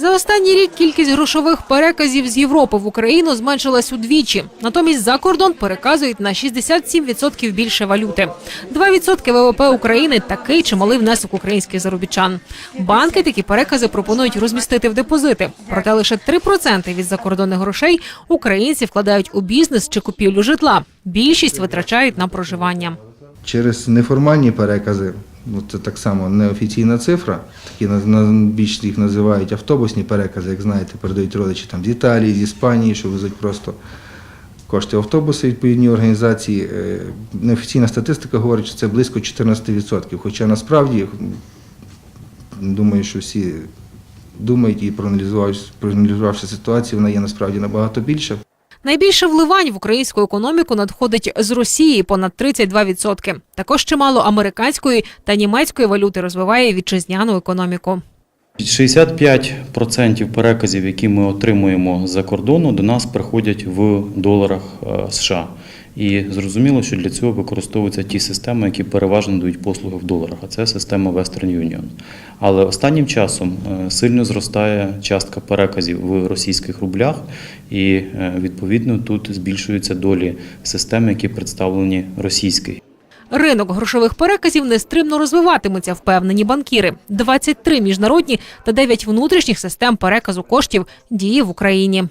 За останній рік кількість грошових переказів з Європи в Україну зменшилась удвічі. Натомість за кордон переказують на 67% більше валюти. 2% ВВП України такий чималий внесок українських заробітчан. Банки такі перекази пропонують розмістити в депозити. Проте лише 3% від закордонних грошей українці вкладають у бізнес чи купівлю житла. Більшість витрачають на проживання. Через неформальні перекази, це так само неофіційна цифра, такі більш їх називають автобусні перекази, як знаєте, передають родичі там з Італії, з Іспанії, що везуть просто кошти автобуси відповідні організації. Е, Неофіційна статистика говорить, що це близько 14%. Хоча насправді думаю, що всі думають і проаналізувавши ситуацію, вона є насправді набагато більша. Найбільше вливань в українську економіку надходить з Росії понад 32%. Також чимало американської та німецької валюти розвиває вітчизняну економіку. 65% переказів, які ми отримуємо з-за кордону, до нас приходять в доларах е, США. І зрозуміло, що для цього використовуються ті системи, які переважно дають послуги в доларах, а це система Western Union. Але останнім часом е, сильно зростає частка переказів в російських рублях, і е, відповідно тут збільшуються долі систем, які представлені російською. Ринок грошових переказів нестримно розвиватиметься, впевнені банкіри. 23 міжнародні та 9 внутрішніх систем переказу коштів діє в Україні.